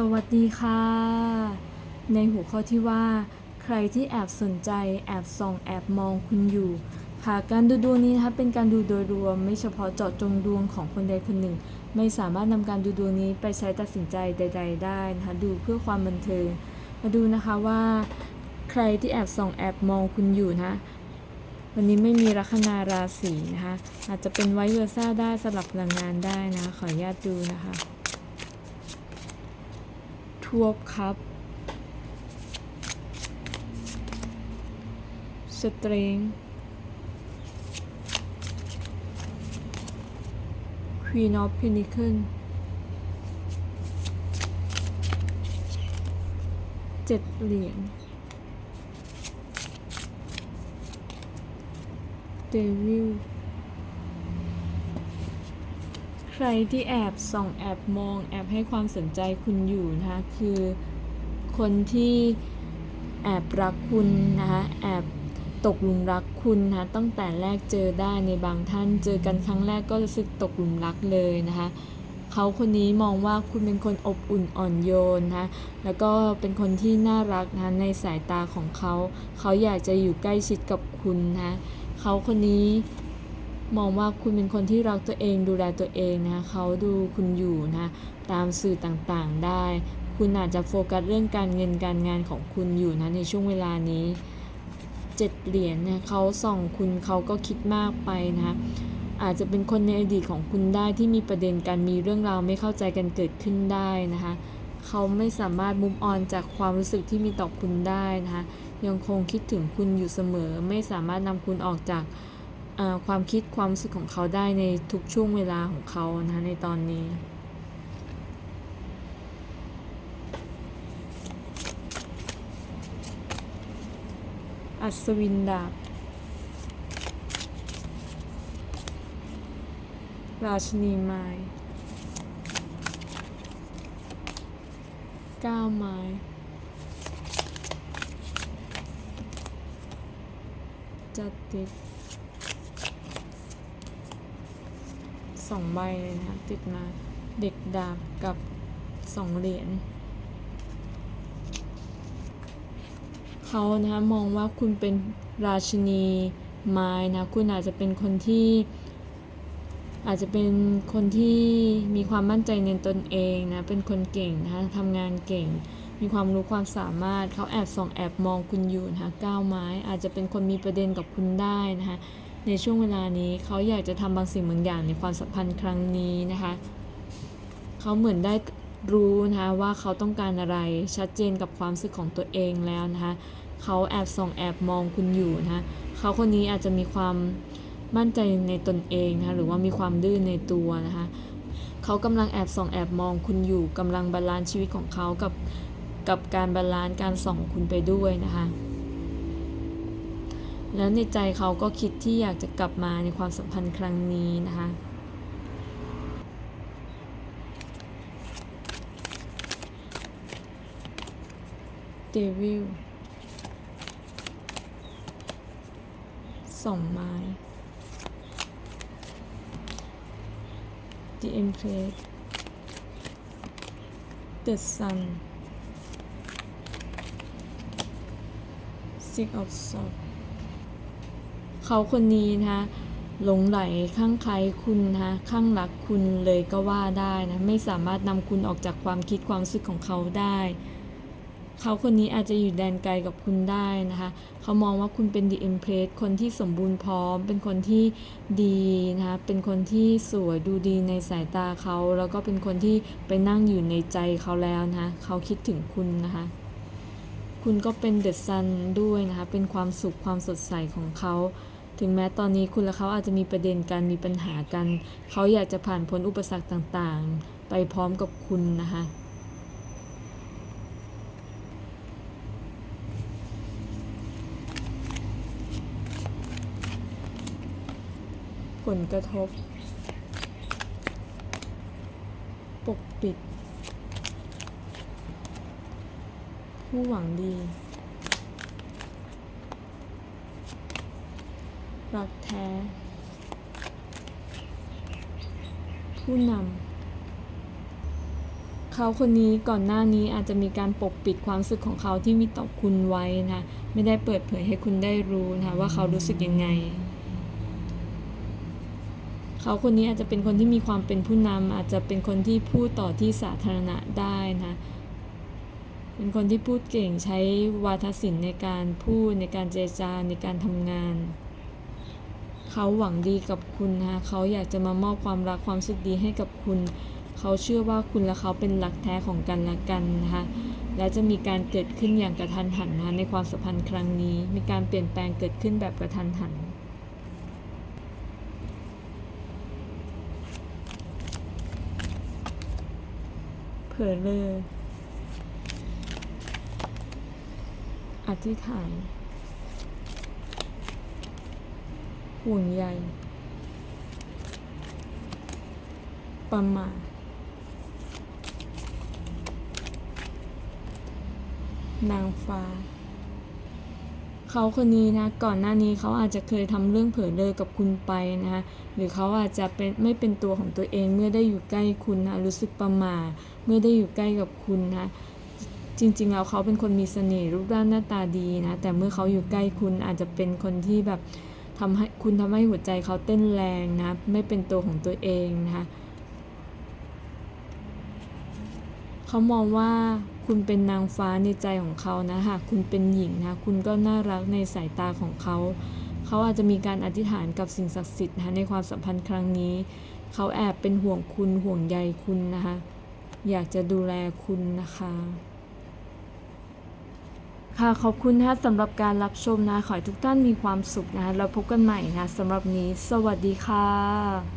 สวัสดีค่ะ ในหัวข้อที่ว่า ใครที่แอบสนใจ แอบส่อง แอบมองคุณอยู่ ค่ะ การดูดวงนี้นะคะเป็นการดูโดยรวม ไม่เฉพาะเจาะจงดวงของคนใดคนหนึ่ง ไม่สามารถนำการดูดวงนี้ไปใช้ตัดสินใจใด ๆ ได้นะคะ ดูเพื่อความบันเทิง มาดูนะคะว่า ใครที่แอบส่อง แอบมองคุณอยู่นะ วันนี้ไม่มีลัคนาราศีนะคะ อาจจะเป็นไวเวอร์ซ่าได้สลับพลังงานได้นะ ขออนุญาตดูนะคะ ทวบครับ สตริง Queen of Pentacles เจ็ดเหรียญเดวิล ใครที่แอบส่องแอบมองแอบให้ความสนใจคุณอยู่นะคะคือคนที่แอบรักคุณนะคะแอบตกหลุมรักคุณนะคะตั้งแต่แรกเจอได้ในบางท่านเจอกันครั้งแรกก็รู้สึกตกหลุมรักเลยนะคะเขาคนนี้มองว่าคุณเป็นคนอบอุ่นอ่อนโยนนะคะแล้วก็เป็นคนที่น่ารักนะคะในสายตาของเขา เขาอยากจะอยู่ใกล้ชิดกับคุณนะคะเขาคนนี้ มองว่าคุณเป็นคนที่รักตัวเองดูแลตัวเองนะคะเขาดูคุณอยู่นะตามสื่อต่างๆได้ คุณอาจจะโฟกัสเรื่องการเงินการงานของคุณอยู่นะในช่วงเวลานี้เจ็ดเหรียญเนี่ยเขาส่องคุณเขาก็คิดมากไปนะอาจจะเป็นคนในอดีตของคุณได้ที่มีประเด็นการมีเรื่องราวไม่เข้าใจกันเกิดขึ้นได้นะคะเขาไม่สามารถมุมออนจากความรู้สึกที่มีต่อคุณได้นะคะยังคงคิดถึงคุณอยู่เสมอ ไม่สามารถนำคุณออกจาก ความคิดความรู้สึกของเขาได้ในทุกช่วงเวลาของเขานะคะในตอนนี้อัศวินดาบราชนีไม้ก้าวไม้จัดติด สองใบเลยนะติดมาเด็กดาบกับสองเหรียญเขานะคะมองว่าคุณเป็นราชินีไม้นะคุณอาจจะเป็นคนที่อาจจะเป็นคนที่มีความมั่นใจในตนเองนะ เป็นคนเก่งนะคะทำงานเก่ง มีความรู้ความสามารถ เขาแอบส่องแอบมองคุณอยู่นะคะก้าวไม้ อาจจะเป็นคนมีประเด็นกับคุณได้นะคะ ในช่วงเวลานี้เขาอยากจะทำบางสิ่งบางอย่างในความสัมพันธ์ครั้งนี้นะคะเขาเหมือนได้รู้นะคะว่าเขาต้องการอะไรชัดเจนกับความรู้สึกของตัวเองแล้วนะคะเขาแอบส่องแอบมองคุณอยู่นะคะเขาคนนี้อาจจะมีความมั่นใจในตนเองนะคะหรือว่ามีความดื้อในตัวนะคะเขากำลังแอบส่องแอบมองคุณอยู่กำลังบาลานซ์ชีวิตของเขากับกับการบาลานซ์การส่องคุณไปด้วยนะคะ แล้วในใจเขาก็คิดที่อยากจะกลับมาในความสัมพันธ์ครั้งนี้นะคะเดวิลสองไม้ The Empress The Sun Six of Swords เขาคนนี้นะคะหลงไหลข้างใครคุณนะคะข้างรักคุณเลยก็ว่าได้นะไม่สามารถนำคุณออกจากความคิดความรู้สึกของเขาได้ เขาคนนี้อาจจะอยู่แดนไกลกับคุณได้นะคะเขามองว่าคุณเป็น The Empress คนที่สมบูรณ์พร้อม เป็นคนที่ดีนะคะเป็นคนที่สวยดูดีในสายตาเขา แล้วก็เป็นคนที่ไปนั่งอยู่ในใจเขาแล้วนะคะเขาคิดถึงคุณนะคะคุณก็เป็นเดอะซันด้วยนะคะเป็นความสุขความสดใสของเขา ถึงแม้ตอนนี้คุณและเขาอาจจะมีประเด็นกันมีปัญหากัน เขาอยากจะผ่านพ้นอุปสรรคต่างๆ ไปพร้อมกับคุณนะคะผลกระทบ ปกปิด ผู้หวังดี รักแท้ ผู้นำเขาคนนี้ก่อนหน้านี้อาจจะมีการปกปิดความรู้สึกของเขาที่มีต่อคุณไว้นะไม่ได้เปิดเผยให้คุณได้รู้นะว่าเขารู้สึกยังไงเขาคนนี้อาจจะเป็นคนที่มีความเป็นผู้นำอาจจะเป็นคนที่พูดต่อที่สาธารณะได้นะ เป็นคนที่พูดเก่งใช้วาทศิลป์ในการพูดในการเจรจาในการทำงาน เขาหวังดีกับคุณนะเขาอยากจะมามอบความรักความสุขดีให้กับคุณ เขาเชื่อว่าคุณและเขาเป็นหลักแท้ของกันและกันนะคะและจะมีการเกิดขึ้นอย่างกระทันหันนะในความสัมพันธ์ครั้งนี้ มีการเปลี่ยนแปลงเกิดขึ้นแบบกระทันหันเผลอเลยอธิษฐาน ห่วงใยประมาทนางฟ้า เขาคนนี้นะ ก่อนหน้านี้เขาอาจจะเคยทำเรื่องเผลอเลอกับคุณไปนะคะหรือเขาอาจจะเป็นไม่เป็นตัวของตัวเองเมื่อได้อยู่ใกล้คุณนะรู้สึกประหมาทเมื่อได้อยู่ใกล้กับคุณนะจริงๆแล้วเขาเป็นคนมีเสน่ห์รูปร่างหน้าตาดีนะ แต่เมื่อเขาอยู่ใกล้คุณอาจจะเป็นคนที่แบบ ทำให้คุณทำให้หัวใจเขาเต้นแรงนะไม่เป็นตัวของตัวเองนะคะเขามองว่าคุณเป็นนางฟ้าในใจของเขานะหากคุณเป็นหญิงนะคุณก็น่ารักในสายตาของเขา เขาอาจจะมีการอธิษฐานกับสิ่งศักดิ์สิทธิ์นะในความสัมพันธ์ครั้งนี้ เขาแอบเป็นห่วงคุณห่วงใยคุณนะคะอยากจะดูแลคุณนะคะ ค่ะขอบคุณนะสำหรับการรับชมนะ ขอให้ทุกท่านมีความสุขนะคะแล้วพบกันใหม่นะสำหรับนี้ สวัสดีค่ะ